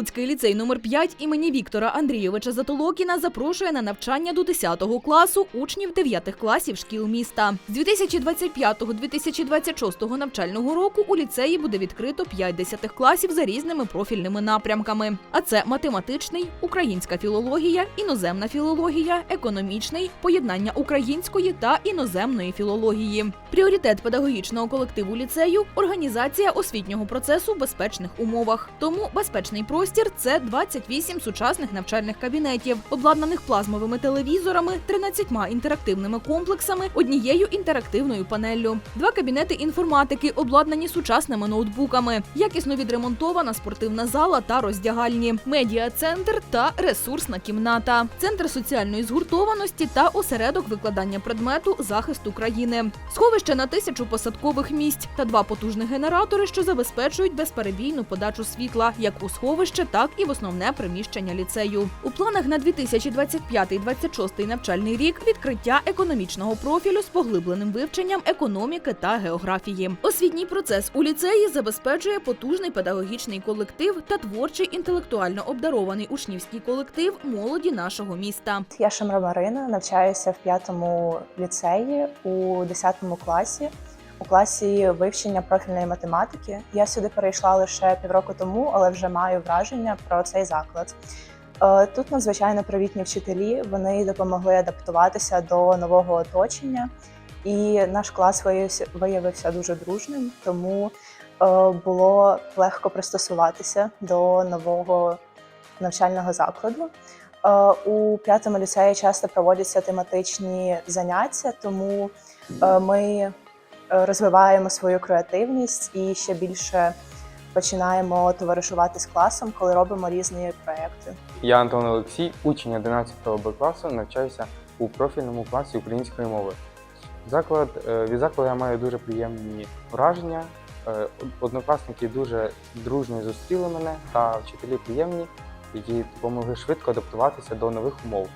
Прилуцький ліцей номер 5 імені Віктора Андрійовича Затолокіна запрошує на навчання до 10 класу учнів 9 класів шкіл міста. З 2025-2026 навчального року у ліцеї буде відкрито 5 10 класів за різними профільними напрямками. А це математичний, українська філологія, іноземна філологія, економічний, поєднання української та іноземної філології. Пріоритет педагогічного колективу ліцею організація освітнього процесу в безпечних умовах. Тому безпечний простір це 28 сучасних навчальних кабінетів, обладнаних плазмовими телевізорами, 13 інтерактивними комплексами, однією інтерактивною панеллю, два кабінети інформатики, обладнані сучасними ноутбуками, якісно відремонтована спортивна зала та роздягальні, медіа-центр та ресурсна кімната, центр соціальної згуртованості та осередок викладання предмету захисту країни, сховище на тисячу посадкових місць та два потужних генератори, що забезпечують безперебійну подачу світла як у сховище, так і в основне приміщення ліцею. У планах на 2025-2026 навчальний рік відкриття економічного профілю з поглибленим вивченням економіки та географії. Освітній процес у ліцеї забезпечує потужний педагогічний колектив та творчий інтелектуально обдарований учнівський колектив молоді нашого міста. Я Шамра Марина, навчаюся в п'ятому ліцеї у 10 класі. У класі вивчення профільної математики. Я сюди перейшла лише півроку тому, але вже маю враження про цей заклад. Е, Тут надзвичайно привітні вчителі. Вони допомогли адаптуватися до нового оточення, і наш клас виявився дуже дружним, тому е, було легко пристосуватися до нового навчального закладу. Е, У п'ятому ліцеї часто проводяться тематичні заняття, тому е, ми е, розвиваємо свою креативність і ще більше починаємо товаришувати з класом, коли робимо різні проекти. Я Антон Олексій, учень 11 Б класу, навчаюся у профільному класі української мови. Заклад, від закладу я маю дуже приємні враження. Однокласники дуже дружньо зустріли мене та вчителі приємні, які допомогли швидко адаптуватися до нових умов.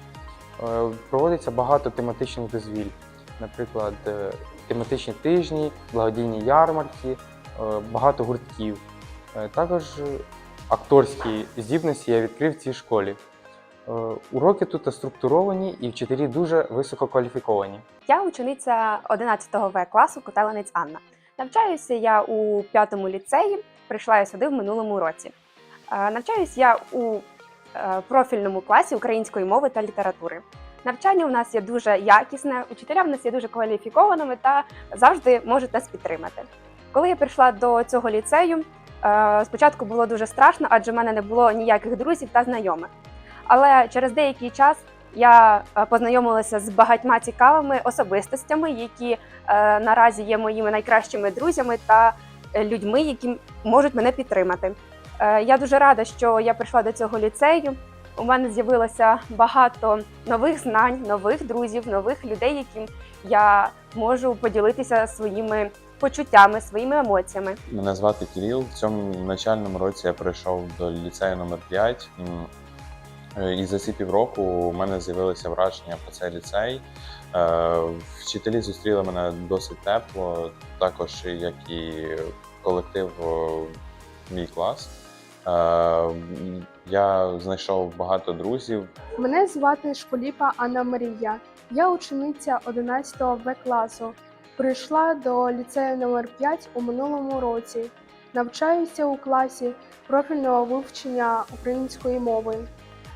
Е, Проводиться багато тематичних дозвіль, наприклад, е, тематичні тижні, благодійні ярмарки, е, багато гуртків. Також акторські здібності я відкрив в цій школі. Уроки тут структуровані і вчителі дуже висококваліфіковані. Я учениця 11 В класу Котеленець Анна. Навчаюся я у п'ятому ліцеї. Прийшла я сюди в минулому році. Е, Навчаюсь я у е, профільному класі української мови та літератури. Навчання у нас є дуже якісне, учителя в нас є дуже кваліфікованими та завжди можуть нас підтримати. Коли я прийшла до цього ліцею, е, спочатку було дуже страшно, адже в мене не було ніяких друзів та знайомих. Але через деякий час я познайомилася з багатьма цікавими особистостями, які наразі є моїми найкращими друзями та людьми, які можуть мене підтримати. Е, я дуже рада, що я прийшла до цього ліцею. У мене з'явилося багато нових знань, нових друзів, нових людей, яким я можу поділитися своїми почуттями, своїми емоціями. Мене звати Кирил. В цьому навчальному році я прийшов до ліцею номер 5 е, І за ці півроку у мене з'явилися враження про цей ліцей. Е, Вчителі зустріли мене досить тепло, також як і колектив мій клас. Е, Я знайшов багато друзів, Мене звати Шполіпа Анна Марія. Я учениця 11 В класу. Прийшла до ліцею номер 5 у минулому році. Навчаюся у класі профільного вивчення української мови.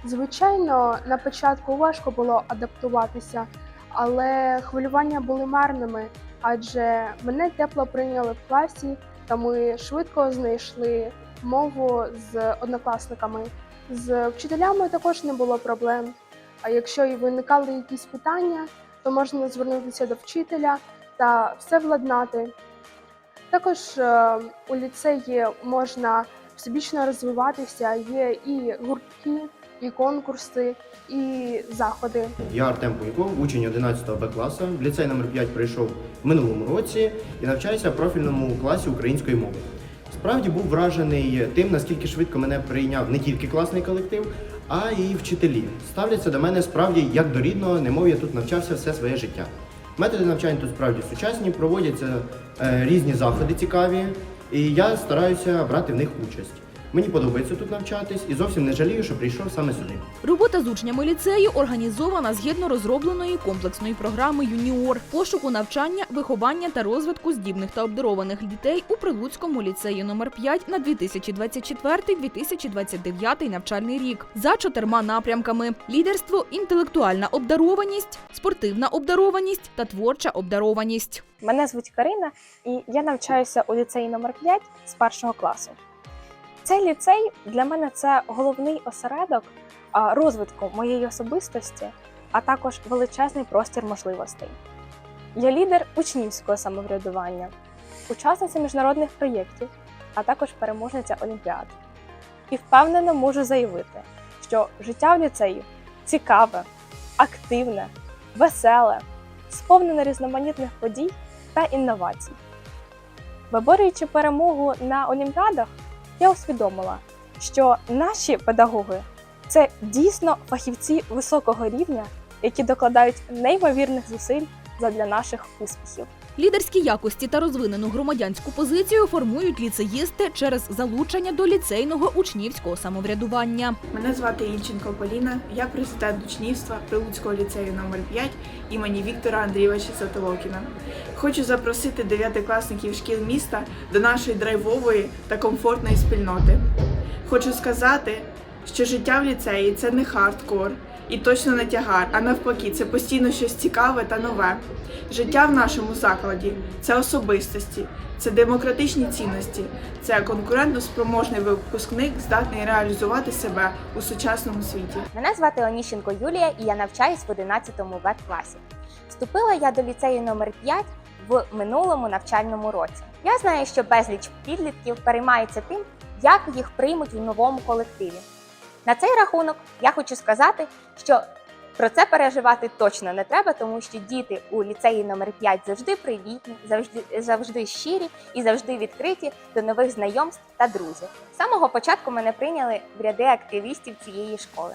Звичайно, на початку важко було адаптуватися, але хвилювання були марними, адже мене тепло прийняли в класі, та ми швидко знайшли мову з однокласниками. З вчителями також не було проблем. А якщо і виникали якісь питання, то можна звернутися до вчителя та все владнати. Також е, у ліцеї можна всебічно розвиватися, є і гуртки, і конкурси, і заходи. Я Артем Пуньков, учень 11 Б класу. В ліцей номер 5 прийшов в минулому році і навчаюся в профільному класі української мови. Справді був вражений тим, наскільки швидко мене прийняв не тільки класний колектив, а й вчителі. Ставляться до мене справді як до рідного, немов я тут навчався все своє життя. Методи навчання тут справді сучасні, проводяться е, різні заходи цікаві, і я стараюся брати в них участь. Мені подобається тут навчатись і зовсім не жалію, що прийшов саме сюди. Робота з учнями ліцею організована згідно розробленої комплексної програми Юніор пошуку навчання, виховання та розвитку здібних та обдарованих дітей у Прилуцькому ліцеї номер 5 на 2024-2029 навчальний рік за чотирма напрямками: лідерство, інтелектуальна обдарованість, спортивна обдарованість та творча обдарованість. Мене звуть Карина, і я навчаюся у ліцеї номер 5 з першого класу. Цей ліцей для мене це головний осередок розвитку моєї особистості, а також величезний простір можливостей. Я лідер учнівського самоврядування, учасниця міжнародних проєктів, а також переможниця Олімпіад. І впевнено можу заявити, що життя в ліцеї цікаве, активне, веселе, сповнене різноманітних подій та інновацій. Виборюючи перемогу на Олімпіадах, я усвідомила, що наші педагоги це дійсно фахівці високого рівня, які докладають неймовірних зусиль задля наших успіхів. Лідерські якості та розвинену громадянську позицію формують ліцеїсти через залучення до ліцейного учнівського самоврядування. Мене звати Ільченко Поліна, я президент учнівства Прилуцького ліцею номер 5 імені Віктора Андрійовича Сатолокіна. Хочу запросити дев'ятикласників шкіл міста до нашої драйвової та комфортної спільноти. Хочу сказати, що життя в ліцеї це не хардкор і точно не тягар, а навпаки, це постійно щось цікаве та нове. Життя в нашому закладі це особистості, це демократичні цінності, це конкурентно спроможний випускник, здатний реалізувати себе у сучасному світі. Мене звати Оніщенко Юлія і я навчаюсь в 11 В класі. Вступила я до ліцею номер 5 в минулому навчальному році. Я знаю, що безліч підлітків переймаються тим, як їх приймуть в новому колективі. На цей рахунок я хочу сказати, що про це переживати точно не треба, тому що діти у ліцеї номер 5 завжди привітні, завжди, завжди щирі і завжди відкриті до нових знайомств та друзів. З самого початку мене прийняли в ряди активістів цієї школи.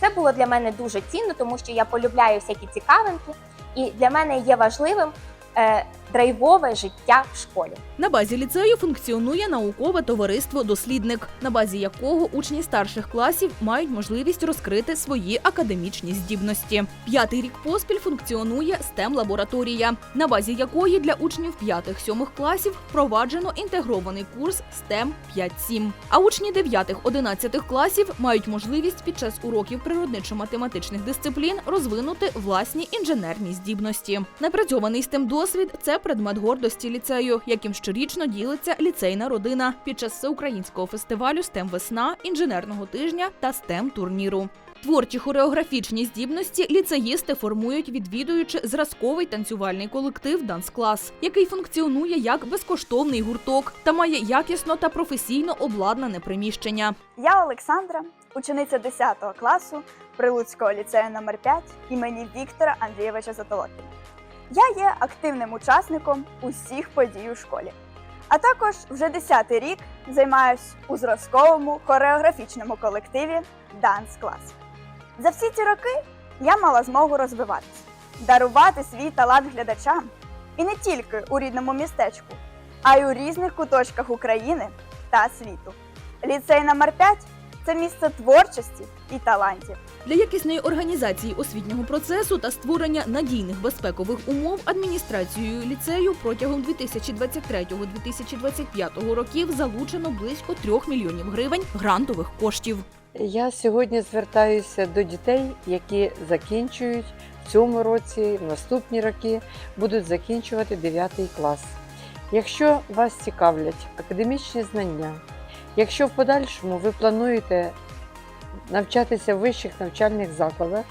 Це було для мене дуже цінно, тому що я полюбляю всякі цікавинки, і для мене є важливим е, драйвове життя в школі. На базі ліцею функціонує наукове товариство Дослідник, на базі якого учні старших класів мають можливість розкрити свої академічні здібності. П'ятий рік поспіль функціонує stem лабораторія на базі якої для учнів п'ятих-сьомих класів впроваджено інтегрований курс STEM 5-7. А учні 9-11 класів мають можливість під час уроків природничо-математичних дисциплін розвинути власні інженерні здібності. Напрацьований STEM досвід це предмет гордості ліцею, яким щорічно ділиться ліцейна родина під час всеукраїнського фестивалю STEM весна, інженерного тижня та STEM турніру. Творчі хореографічні здібності ліцеїсти формують, відвідуючи зразковий танцювальний колектив Данс Клас, який функціонує як безкоштовний гурток та має якісно та професійно обладнане приміщення. Я Олександра, учениця 10 класу Прилуцького ліцею номер 5 імені Віктора Андрійовича Затолокіна. Я є активним учасником усіх подій у школі. А також вже 10 рік займаюсь у зразковому хореографічному колективі Данс Клас. За всі ці роки я мала змогу розвиватися, дарувати свій талант глядачам і не тільки у рідному містечку, а й у різних куточках України та світу. Ліцей номер 5 це місце творчості і талантів. Для якісної організації освітнього процесу та створення надійних безпекових умов адміністрацією ліцею протягом 2023-2025 років залучено близько 3 мільйонів гривень грантових коштів. Я сьогодні звертаюся до дітей, які закінчують в цьому році, в наступні роки будуть закінчувати 9 клас. Якщо вас цікавлять академічні знання, якщо в подальшому ви плануєте навчатися в вищих навчальних закладах,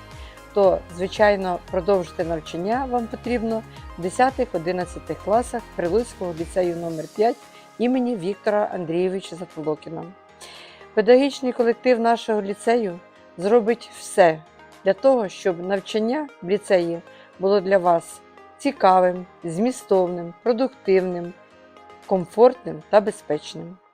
то, звичайно, продовжити навчання вам потрібно в 10-11 класах Прилуцького ліцею номер 5 імені Віктора Андрійовича Затолокіна. Педагогічний колектив нашого ліцею зробить все для того, щоб навчання в ліцеї було для вас цікавим, змістовним, продуктивним, комфортним та безпечним.